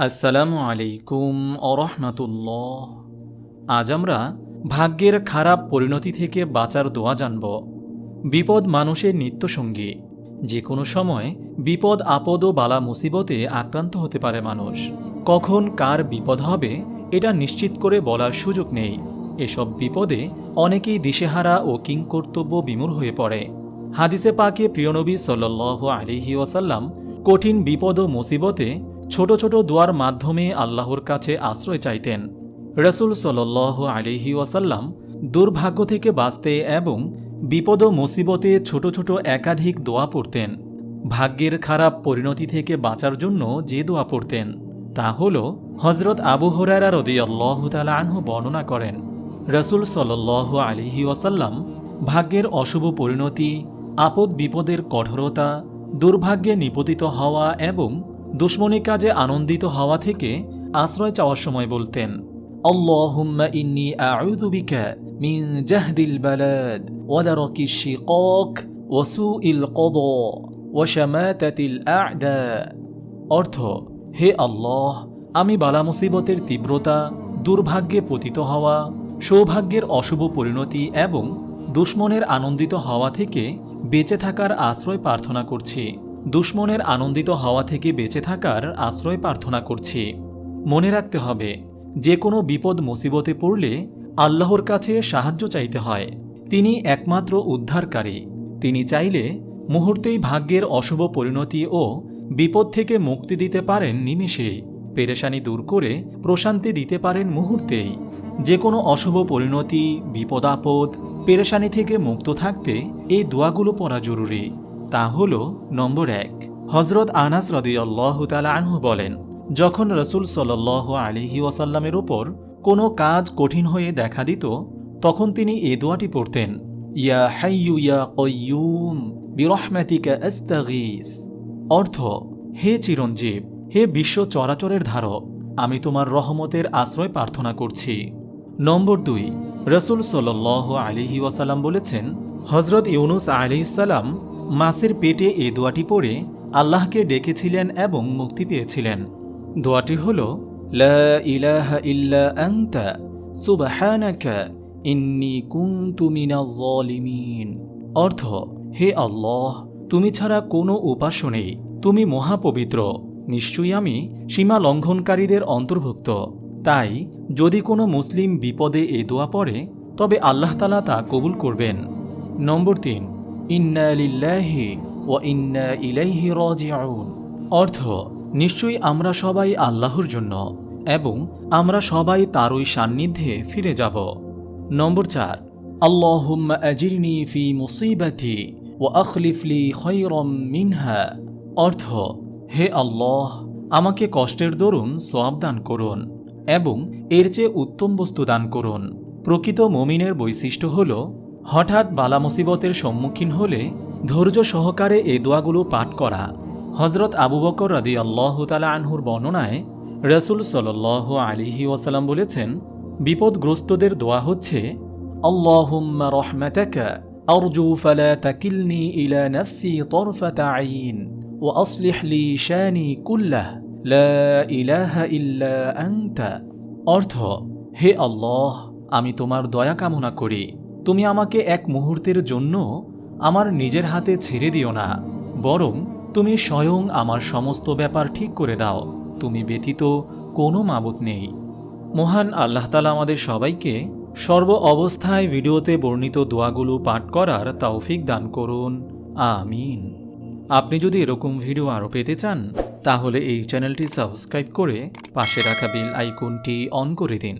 আসসালামু আলাইকুম অরহমাতুল্লাহ আজ আমরা ভাগ্যের খারাপ পরিণতি থেকে বাঁচার দোয়া জানব। বিপদ মানুষের নিত্যসঙ্গী। যে কোনো সময় বিপদ, আপদ ও বালা মুসিবতে আক্রান্ত হতে পারে মানুষ। কখন কার বিপদ হবে, এটা নিশ্চিত করে বলার সুযোগ নেই। এসব বিপদে অনেকেই দিশেহারা ও কিংকর্তব্য বিমূর হয়ে পড়ে। হাদিসে পাকে প্রিয়নবী সাল্লাহ আলিহি ওয়াসাল্লাম কঠিন বিপদ ও মুসিবতে ছোট ছোট দোয়ার মাধ্যমে আল্লাহর কাছে আশ্রয় চাইতেন। রসুল সাল্লাহ আলিহি ওয়াসাল্লাম দুর্ভাগ্য থেকে বাঁচতে এবং বিপদ ও মুসিবতে ছোট ছোট একাধিক দোয়া পড়তেন। ভাগ্যের খারাপ পরিণতি থেকে বাঁচার জন্য যে দোয়া পড়তেন, তা হল হজরত আবু হরারা রদি আল্লাহ আনহু বর্ণনা করেন, রসুল সাল্লাহ আলিহি ওয়াসাল্লাম ভাগ্যের অশুভ পরিণতি, আপদ বিপদের কঠোরতা, দুর্ভাগ্যে নিপতিত হওয়া এবং দুশ্মনী কাজে আনন্দিত হওয়া থেকে আশ্রয় চাওয়ার সময় বলতেন অর্থ, হে আল্লাহ, আমি বালা মুসিবতের তীব্রতা, দুর্ভাগ্যে পতিত হওয়া, সৌভাগ্যের অশুভ পরিণতি এবং দুশ্মনের আনন্দিত হওয়া থেকে বেঁচে থাকার আশ্রয় প্রার্থনা করছি। দুশ্মনের আনন্দিত হওয়া থেকে বেঁচে থাকার আশ্রয় প্রার্থনা করছি। মনে রাখতে হবে, যে কোনো বিপদ মুসিবতে পড়লে আল্লাহর কাছে সাহায্য চাইতে হয়। তিনি একমাত্র উদ্ধারকারী। তিনি চাইলে মুহূর্তেই ভাগ্যের অশুভ পরিণতি ও বিপদ থেকে মুক্তি দিতে পারেন নিমেষেই পেরেশানি দূর করে প্রশান্তি দিতে পারেন মুহূর্তেই। যে কোনো অশুভ পরিণতি, বিপদ আপদ, পেরেশানি থেকে মুক্ত থাকতে এই দোয়াগুলো পড়া জরুরি। তা হল নম্বর এক। হজরত আনাস রদিয়াল্লাহ তালা আনহু বলেন, যখন রসুল সাল আলিহি ওয়াসাল্লামের ওপর কোনো কাজ কঠিন হয়ে দেখা দিত, তখন তিনি এ দোয়াটি পড়তেন, ইয়া হাইয়ু ইয়া কয়্যুম বিরহমাতিকা আস্তাগীস। অর্থ, হে চিরঞ্জীব, হে বিশ্ব চরাচরের ধারক, আমি তোমার রহমতের আশ্রয় প্রার্থনা করছি। নম্বর দুই, রসুল সাল আলিহি ওয়াসাল্লাম বলেছেন হজরত ইউনুস আলিহিসাল্লাম মাসের পেটে এ দোয়াটি পড়ে আল্লাহকে ডেকেছিলেন এবং মুক্তি পেয়েছিলেন। দোয়াটি হল অর্থ, হে আল্লাহ, তুমি ছাড়া কোনো উপাস্য নেই। তুমি মহাপবিত্র। নিশ্চয়ই আমি সীমা লঙ্ঘনকারীদের অন্তর্ভুক্ত। তাই, যদি কোনো মুসলিম বিপদে এ দোয়া পড়ে, তবে আল্লাহ তালা তা কবুল করবেন। নম্বর তিন লিল্লাহি ও ইলাইহি অর্থ, নিশ্চয়ই আমরা সবাই আল্লাহর জন্য এবং আমরা সবাই তারই সান্নিধ্যে ফিরে যাব। নম্বর চার, আল্লাহুম্মা ফি মুসিবাতি ও আখলিফলি মিনহা। অর্থ, হে আল্লাহ, আমাকে কষ্টের দরুন সোয়াব দান করুন এবং এর চেয়ে উত্তম বস্তু দান করুন। প্রকৃত মমিনের বৈশিষ্ট্য হল হঠাৎ বালা মুসিবতের সম্মুখীন হলে ধৈর্য সহকারে এই দোয়াগুলো পাঠ করা। হজরত আবু বকর রাদি আল্লাহতালা আনহুর বর্ণনায় রসুল সাল আলিহি ওয়াসালাম বলেছেন, বিপদগ্রস্তদের দোয়া হচ্ছে আইন ও লি কুল্লাহ অর্থ, হে আল্লাহ, আমি তোমার দয়া কামনা করি। তুমি আমাকে এক মুহূর্তের জন্য আমার নিজের হাতে ছেড়ে দিও না, বরং তুমি স্বয়ং আমার সমস্ত ব্যাপার ঠিক করে দাও, তুমি ব্যতীত কোনো মাবুত নেই। মহান আল্লাহ তালা আমাদের সবাইকে সর্ব অবস্থায় ভিডিওতে বর্ণিত দোয়াগুলো পাঠ করার তৌফিক দান করুন। আমিন। আপনি যদি এরকম ভিডিও আরও পেতে চান, তাহলে এই চ্যানেলটি সাবস্ক্রাইব করে পাশে রাখা বেল আইকনটি অন করে দিন।